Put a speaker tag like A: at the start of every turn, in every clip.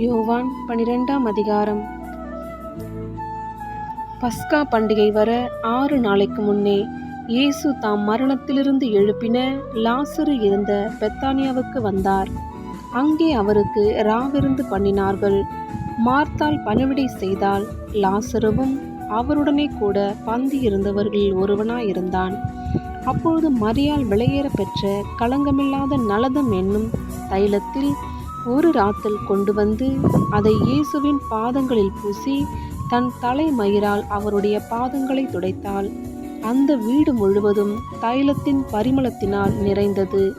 A: யோவான் பனிரெண்டாம் அதிகாரம். பஸ்கா பண்டிகை வர ஆறு நாளைக்கு முன்னே இயேசு தாம் மரணத்திலிருந்து எழுப்பின லாசரு இருந்த பெத்தானியாவுக்கு வந்தார். அங்கே அவருக்கு ராவிருந்து பண்ணினார்கள். மார்த்தால் பணிவிடை செய்தால் லாசருவும் அவருடனே கூட பந்தி இருந்தவர்களில் ஒருவனாயிருந்தான். அப்பொழுது மரியால் விலையேற பெற்ற களங்கமில்லாத நலதம் என்னும் தைலத்தில் ஒரு ராத்தல் கொண்டு வந்து அதை இயேசுவின் பாதங்களில் பூசி தன் தலைமயிரால் அவருடைய பாதங்களை துடைத்தாள். அந்த வீடு முழுவதும் தைலத்தின் பரிமளத்தினால் நிறைந்தது.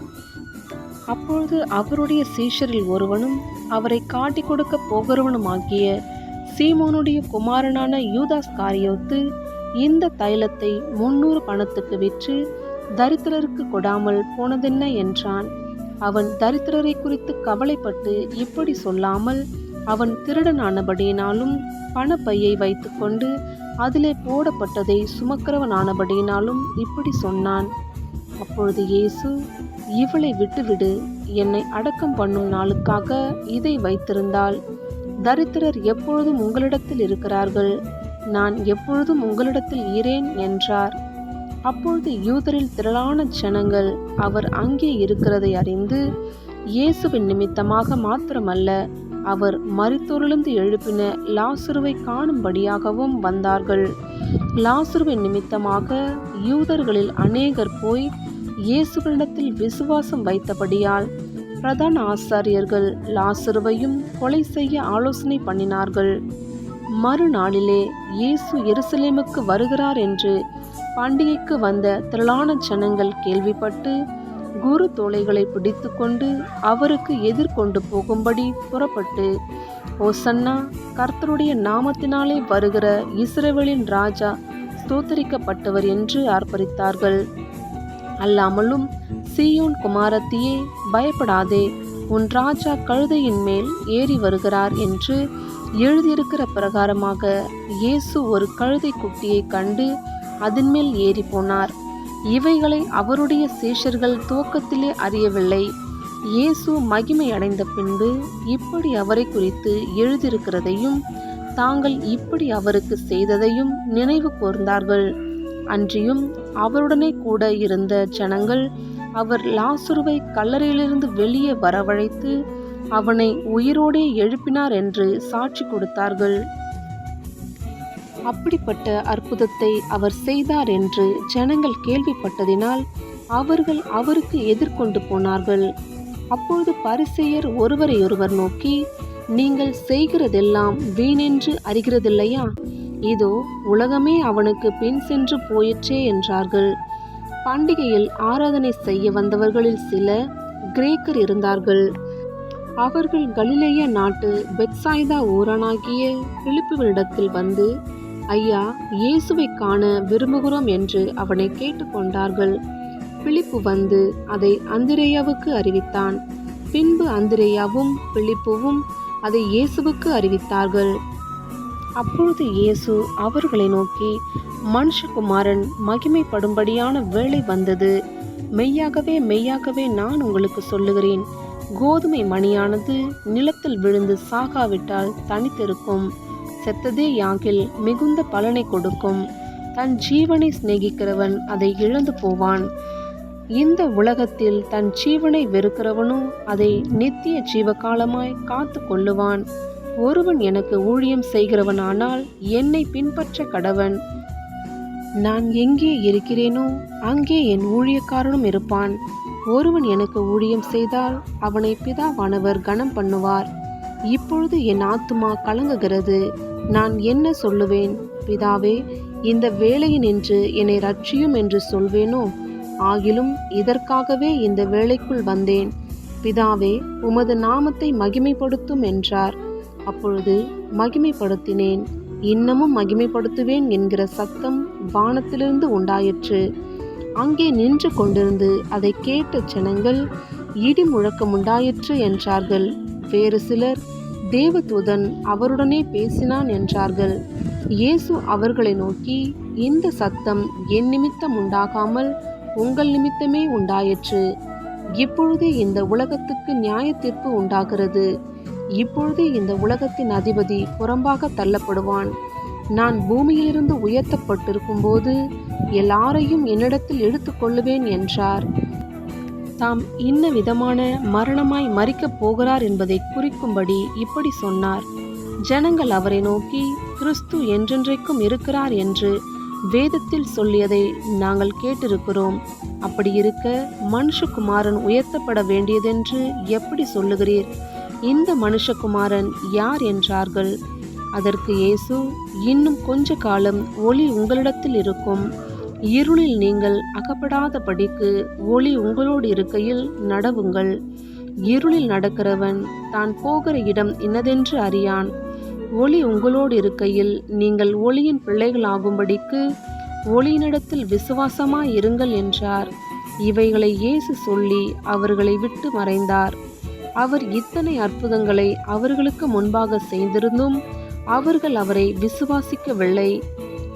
A: அப்பொழுது அவருடைய சீஷரில் ஒருவனும் அவரை காட்டிக் கொடுக்க போகிறவனுமாகிய சீமோனுடைய குமாரனான யூதாஸ் காரியோத்து இந்த தைலத்தை முன்னூறு பணத்துக்கு விற்று தரித்திரருக்கு கொடாமல் போனதென்ன? என்றான். அவன் தரித்திரரை குறித்து கவலைப்பட்டு இப்படி சொல்லாமல் அவன் திருடனானபடியினாலும் பணப்பையை வைத்துக்கொண்டு அதிலே போடப்பட்டதை சுமக்கிறவனானபடியினாலும் இப்படி சொன்னான். அப்பொழுது இயேசு இவளை விட்டுவிடு என்னை அடக்கம் பண்ணும் நாளுக்காக இதை வைத்திருந்தால் தரித்திரர் எப்பொழுதும் உங்களிடத்தில் இருக்கிறார்கள். நான் எப்பொழுதும் உங்களிடத்தில் ஈரேன் என்றார். அப்பொழுது யூதரில் திரளான ஜனங்கள் அவர் அங்கே இருக்கிறதை அறிந்து இயேசுவின் நிமித்தமாக மாத்திரமல்ல அவர் மரித்தோரிலிருந்து எழுப்பின லாசுருவை காணும்படியாகவும் வந்தார்கள். லாசுருவின் நிமித்தமாக யூதர்களில் அநேகர் போய் இயேசுவனிடத்தில் விசுவாசம் வைத்தபடியால் பிரதான ஆசாரியர்கள் லாசுருவையும் கொலை செய்ய ஆலோசனை பண்ணினார்கள். மறுநாளிலே இயேசு எருசலேமுக்கு வருகிறார் என்று பாண்டிகைக்கு வந்த திரளான ஜனங்கள் கேள்விப்பட்டு குரு தோளைகளை பிடித்துக்கொண்டு அவருக்கு எதிர்கொண்டு போகும்படி புறப்பட்டு ஓசன்னா கர்த்தருடைய நாமத்தினாலே வருகிற இஸ்ரேவலின் ராஜா ஸ்தோத்தரிக்கப்பட்டவர் என்று ஆர்ப்பரித்தார்கள் அல்லாமலும் சீயோன் குமாரத்தியே பயப்படாதே உன் ராஜா கழுதையின் மேல் ஏறி வருகிறார் என்று எழுதியிருக்கிற பிரகாரமாக இயேசு ஒரு கழுதை குட்டியை கண்டு அதன்மேல் ஏறி போனார். இவைகளை அவருடைய சீஷர்கள் துவக்கத்திலே அறியவில்லை. இயேசு மகிமை அடைந்த பின்பு இப்படி அவரை குறித்து எழுதியிருக்கிறதையும் தாங்கள் இப்படி அவருக்கு செய்ததையும் நினைவு கூர்ந்தார்கள். அன்றியும் அவருடனே கூட இருந்த ஜனங்கள் அவர் லாசுருவை கல்லறையிலிருந்து வெளியே வரவழைத்து அவனை உயிரோடே எழுப்பினார் என்று சாட்சி கொடுத்தார்கள். அப்படிப்பட்ட அற்புதத்தை அவர் செய்தார் என்று ஜனங்கள் கேள்விப்பட்டதினால் அவர்கள் அவருக்கு எதிர்கொண்டு போனார்கள். அப்பொழுது பரிசெயர் ஒருவரையொருவர் நோக்கி நீங்கள் செய்கிறதெல்லாம் வீணென்று அறிகிறதில்லையா? இதோ உலகமே அவனுக்கு பின் சென்று போயிற்றே என்றார்கள். பண்டிகையில் ஆராதனை செய்ய வந்தவர்களில் சில கிரேக்கர் இருந்தார்கள். அவர்கள் கலிலேய நாட்டு பெட்சாய்தா ஊரானாகிய பிலிப்புவினிடத்தில் வந்து ஐயா இயேசுவை காண விரும்புகிறோம் என்று அவனை கேட்டுக்கொண்டார்கள். பிலிப்பு வந்து அதை அந்திரேயாவுக்கு அறிவித்தான். பின்பு அந்திரேயாவும் பிலிப்புவும் அதை இயேசுவுக்கு அறிவித்தார்கள். அப்பொழுது இயேசு அவர்களை நோக்கி மனுஷகுமாரன் மகிமைப்படும்படியான வேலை வந்தது. மெய்யாகவே மெய்யாகவே நான் உங்களுக்கு சொல்லுகிறேன். கோதுமை மணியானது நிலத்தில் விழுந்து சாகாவிட்டால் தனித்திருக்கும். செத்ததே யாகில் மிகுந்த பலனை கொடுக்கும். தன் ஜீவனை சிநேகிக்கிறவன் அதை இழந்து போவான். இந்த உலகத்தில் தன் ஜீவனை வெறுக்கிறவனும் அதை நித்திய ஜீவகாலமாய் காத்து கொள்ளுவான். ஒருவன் எனக்கு ஊழியம் செய்கிறவனானால் என்னை பின்பற்ற கடவன். நான் எங்கே இருக்கிறேனோ அங்கே என் ஊழியக்காரனும் இருப்பான். ஒருவன் எனக்கு ஊழியம் செய்தால் அவனை பிதாவானவர் கனம் பண்ணுவார். இப்பொழுது என் ஆத்துமா கலங்குகிறது. நான் என்ன சொல்லுவேன்? பிதாவே இந்த வேலையினின்று என்னை ரட்சியும் என்று சொல்வேனோ? ஆகிலும் இதற்காகவே இந்த வேலைக்குள் வந்தேன். பிதாவே உமது நாமத்தை மகிமைப்படுத்தும் என்றார். அப்பொழுது மகிமைப்படுத்தினேன். இன்னமும் மகிமைப்படுத்துவேன் என்கிற சத்தம் வானத்திலிருந்து உண்டாயிற்று. அங்கே நின்று கொண்டிருந்து அதை கேட்ட ஜனங்கள் இடி முழக்கம் உண்டாயிற்று என்றார்கள். வேறு சிலர் தேவதூதன் அவருடனே பேசினான் என்றார்கள். இயேசு அவர்களை நோக்கி இந்த சத்தம் என் நிமித்தம் உண்டாகாமல் உங்கள் நிமித்தமே உண்டாயிற்று. இப்பொழுதே இந்த உலகத்துக்கு நியாய தீர்ப்பு உண்டாகிறது. இப்பொழுது இந்த உலகத்தின் அதிபதி புறம்பாக தள்ளப்படுவான். நான் பூமியிலிருந்து உயர்த்தப்பட்டிருக்கும் போது எல்லாரையும் என்னிடத்தில் எடுத்துக்கொள்ளுவேன் என்றார். தாம் இன்ன விதமான மரணமாய் மறிக்கப் போகிறார் என்பதை குறிக்கும்படி இப்படி சொன்னார். ஜனங்கள் அவரை நோக்கி கிறிஸ்து என்றென்றைக்கும் இருக்கிறார் என்று வேதத்தில் சொல்லியதை நாங்கள் கேட்டிருக்கிறோம். அப்படி இருக்க மனுஷகுமாரன் உயர்த்தப்பட வேண்டியதென்று எப்படி சொல்லுகிறீர்? இந்த மனுஷகுமாரன் யார் என்றார்கள்? அதற்கு இயேசு இன்னும் கொஞ்ச காலம் ஒளி உங்களிடத்தில் இருக்கும். இருளில் நீங்கள் அகப்படாதபடிக்கு ஒளி உங்களோடு இருக்கையில் நடவுங்கள். இருளில் நடக்கிறவன் தான் போகிற இடம் இன்னதென்று அறியான். ஒளி உங்களோடு இருக்கையில் நீங்கள் ஒளியின் பிள்ளைகளாகும்படிக்கு ஒளியினிடத்தில் விசுவாசமாய் இருங்கள் என்றார். இவைகளை இயேசு சொல்லி அவர்களை விட்டு மறைந்தார். அவர் இத்தனை அற்புதங்களை அவர்களுக்கு முன்பாக செய்திருந்தும் அவர்கள் அவரை விசுவாசிக்கவில்லை.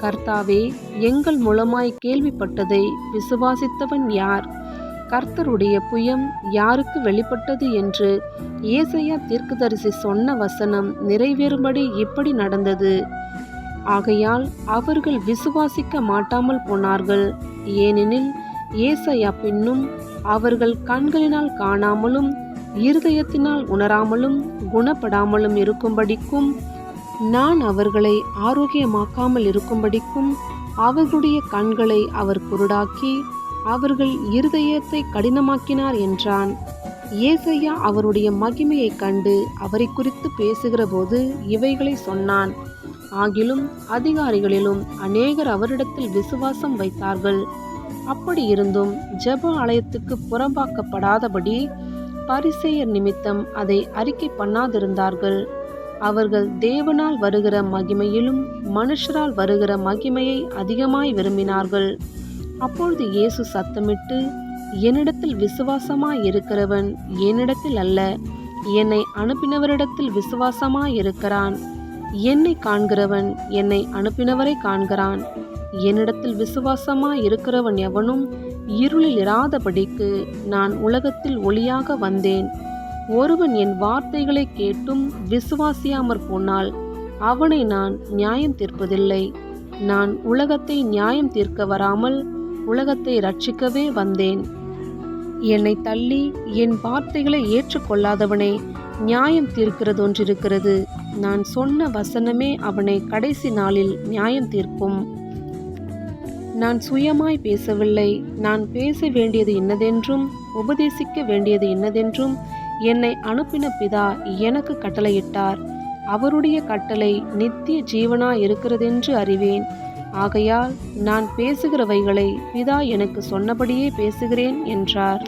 A: கர்த்தாவே எங்கள் மூலமாய் கேள்விப்பட்டதை விசுவாசித்தவன் யார்? கர்த்தருடைய புயம் யாருக்கு வெளிப்பட்டது என்று ஏசையா தீர்க்குதரிசி சொன்ன வசனம் நிறைவேறும்படி இப்படி நடந்தது. ஆகையால் அவர்கள் விசுவாசிக்க மாட்டாமல் போனார்கள். ஏனெனில் ஏசையா பின்னும் அவர்கள் கண்களினால் காணாமலும் இருதயத்தினால் உணராமலும் குணப்படாமலும் இருக்கும்படிக்கும் நான் அவர்களை ஆரோக்கியமாக்காமல் இருக்கும்படிக்கும் அவர்களுடைய கண்களை அவர் குருடாக்கி அவர்கள் இருதயத்தை கடினமாக்கினார் என்றான். ஏசையா அவருடைய மகிமையைக் கண்டு அவரை குறித்து பேசுகிறபோது இவைகளை சொன்னான். ஆகிலும் அதிகாரிகளிலும் அநேகர் அவரிடத்தில் விசுவாசம் வைத்தார்கள். அப்படி இருந்தும் ஜெப ஆலயத்துக்கு புறம்பாக்கப்படாதபடி பரிசெயர் நிமித்தம் அதை அறிக்கை பண்ணாதிருந்தார்கள். அவர்கள் தேவனால் வருகிற மகிமையிலும் மனுஷரால் வருகிற மகிமையை அதிகமாய் விரும்பினார்கள். அப்பொழுது இயேசு சத்தமிட்டு என்னிடத்தில் விசுவாசமாய் இருக்கிறவன் என்னிடத்தில் அல்ல. என்னை அனுப்பினவரிடத்தில் விசுவாசமாய் இருக்கிறான். என்னை காண்கிறவன் என்னை அனுப்பினவரை காண்கிறான். என்னிடத்தில் விசுவாசமாய் இருக்கிறவன் எவனும் இருளில் இராதபடிக்கு நான் உலகத்தில் ஒளியாக வந்தேன். ஒருவன் என் வார்த்தைகளை கேட்டும் விசுவாசியாமற் போனால் அவனை நான் நியாயம் தீர்ப்பதில்லை. நான் உலகத்தை நியாயம் தீர்க்க வராமல் உலகத்தை ரட்சிக்கவே வந்தேன். என்னை தள்ளி என் வார்த்தைகளை ஏற்றுக்கொள்ளாதவனை நியாயம் தீர்க்கிறதொன்றிருக்கிறது. நான் சொன்ன வசனமே அவனை கடைசி நாளில் நியாயம் தீர்க்கும். நான் சுயமாய் பேசவில்லை. நான் பேச வேண்டியது இன்னதென்றும் உபதேசிக்க வேண்டியது இன்னதென்றும் என்னை அனுப்பின பிதா எனக்கு கட்டளையிட்டார். அவருடைய கட்டளை நித்திய ஜீவனா இருக்கிறதென்று அறிவேன். ஆகையால் நான் பேசுகிறவைகளை பிதா எனக்கு சொன்னபடியே பேசுகிறேன் என்றார்.